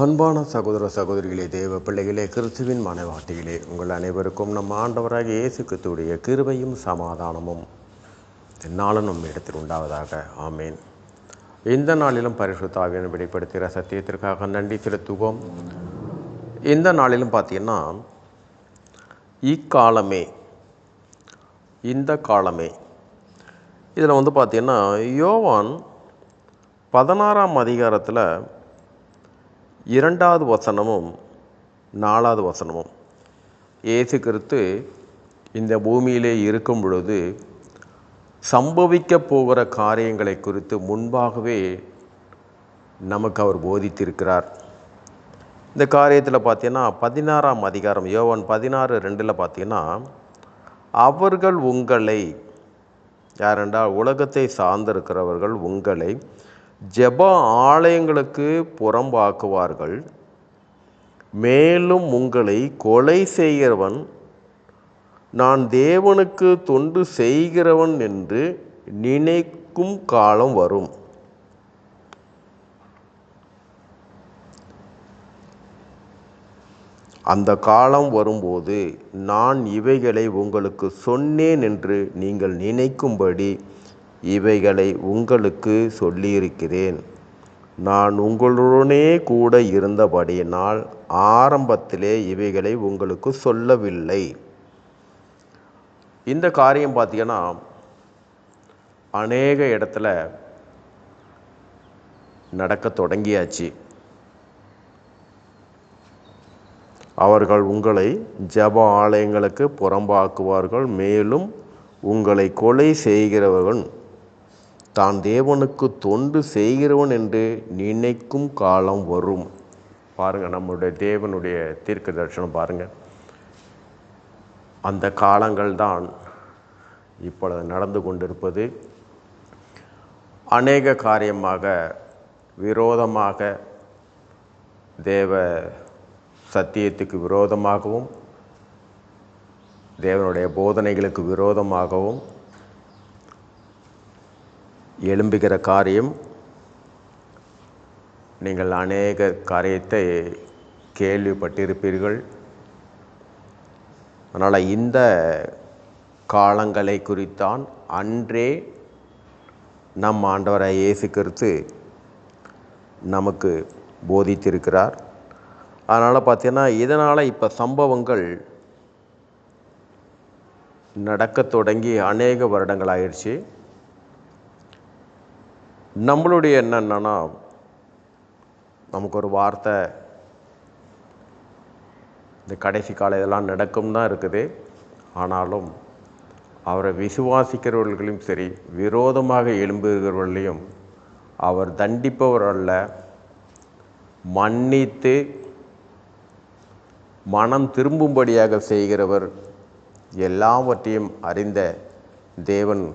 அன்பான சகோதர சகோதரிகளே தேவ பிள்ளைகளே கிறிஸ்துவின் மனைவாட்டிகளே உங்கள் அனைவருக்கும் நம் ஆண்டவராக இயேசு கிறிஸ்துவுடைய கிருபையும் சமாதானமும் நாளும் நம் இடத்தில் உண்டாவதாக. ஆமேன். இந்த நாளிலும் பரிசுத்தாவியன் வெளிப்படுத்துகிற சத்தியத்திற்காக நன்றி செலுத்துவோம். இந்த நாளிலும் பார்த்தீங்கன்னா இக்காலமே இந்த காலமே இதில் வந்து பார்த்தீங்கன்னா யோவான் பதினாறாம் அதிகாரத்தில் இரண்டாவது வசனமும் நாலாவது வசனமும். இயேசு கிறிஸ்து இந்த பூமியிலே இருக்கும் பொழுது சம்பவிக்க போகிற காரியங்களை குறித்து முன்பாகவே நமக்கு அவர் போதித்திருக்கிறார். இந்த காரியத்தில் பார்த்தீங்கன்னா பதினாறாம் அதிகாரம் யோவான் பதினாறு ரெண்டில் பார்த்தீங்கன்னா அவர்கள் உங்களை யாரென்றால் உலகத்தை சார்ந்திருக்கிறவர்கள் உங்களை ஜெப ஆலயங்களுக்கு புறம்பாக்குவார்கள். மேலும் உங்களை கொலை செய்கிறவன் நான் தேவனுக்கு தொண்டு செய்கிறவன் என்று நினைக்கும் காலம் வரும். அந்த காலம் வரும்போது நான் இவைகளை உங்களுக்கு சொன்னேன் என்று நீங்கள் நினைக்கும்படி இவைகளை உங்களுக்கு சொல்லியிருக்கிறேன். நான் உங்களுடனே கூட இருந்தபடியினால் ஆரம்பத்திலே இவைகளை உங்களுக்கு சொல்லவில்லை. இந்த காரியம் பார்த்தீங்கன்னா அநேக இடத்துல நடக்க தொடங்கியாச்சு. அவர்கள் உங்களை ஜப ஆலயங்களுக்கு புறம்பாக்குவார்கள் மேலும் உங்களை கொலை செய்கிறவர்கள் தான் தேவனுக்கு தொண்டு செய்கிறவன் என்று நினைக்கும் காலம் வரும். பாருங்கள் நம்முடைய தேவனுடைய தீர்க்க தரிசனம் பாருங்கள் அந்த காலங்கள் தான் இப்பொழுது நடந்து கொண்டிருப்பது. அநேக காரியமாக விரோதமாக தேவ சத்தியத்துக்கு விரோதமாகவும் தேவனுடைய போதனைகளுக்கு விரோதமாகவும் எழும்புகிற காரியம் நீங்கள் அநேக காரியத்தை கேள்விப்பட்டிருப்பீர்கள். அதனால் இந்த காலங்களை குறித்தான் அன்றே நம் ஆண்டவரை இயேசு கிறிஸ்து நமக்கு போதித்திருக்கிறார். அதனால் பார்த்தீங்கன்னா இதனால் இப்போ சம்பவங்கள் நடக்க தொடங்கி அநேக வருடங்கள் ஆயிடுச்சு. நம்மளுடைய எண்ணம் நமக்கு ஒரு வார்த்தை இந்த கடைசி கால இதெல்லாம் நடக்கும் தான் இருக்குது. ஆனாலும் அவரை விசுவாசிக்கிறவர்களையும் சரி விரோதமாக எழும்புகிறவர்களையும் அவர் தண்டிப்பவர் அல்ல. மன்னித்து மனம் திரும்பும்படியாக செய்கிறவர் எல்லாவற்றையும் அறிந்த தேவன்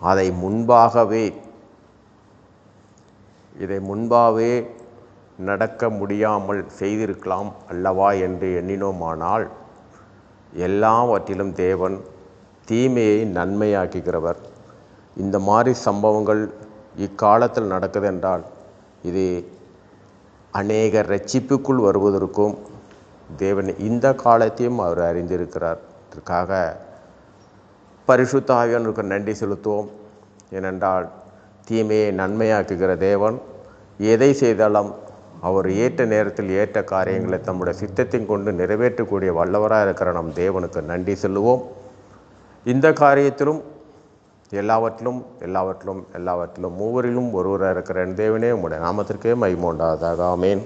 அதை முன்பாகவே இதை முன்பாகவே நடக்க முடியாமல் செய்திருக்கலாம் அல்லவா என்று எண்ணினோமானால் எல்லாவற்றிலும் தேவன் தீமையை நன்மையாக்குகிறவர். இந்த மாதிரி சம்பவங்கள் இக்காலத்தில் நடக்குது என்றால் இது அநேக ரட்சிப்புக்குள் வருவதற்கும் தேவன் இந்த காலத்தையும் அவர் அறிந்திருக்கிறார். இதற்காக பரிசுத்த ஆவியானவருக்கு நன்றி செலுத்துவோம். ஏனென்றால் தீமையை நன்மையாக்குகிற தேவன் எதை செய்தாலும் அவர் ஏற்ற நேரத்தில் ஏற்ற காரியங்களை தம்முடைய சித்தத்தின் கொண்டு நிறைவேற்றக்கூடிய வல்லவராக இருக்கிற நம் தேவனுக்கு நன்றி செல்லுவோம் இந்த காரியத்திலும் எல்லாவற்றிலும் எல்லாவற்றிலும் எல்லாவற்றிலும் மூவரிலும் ஒருவராக இருக்கிற என் தேவனே உங்களுடைய நாமத்திற்கே மைமோண்டாதாக ஆமேன்.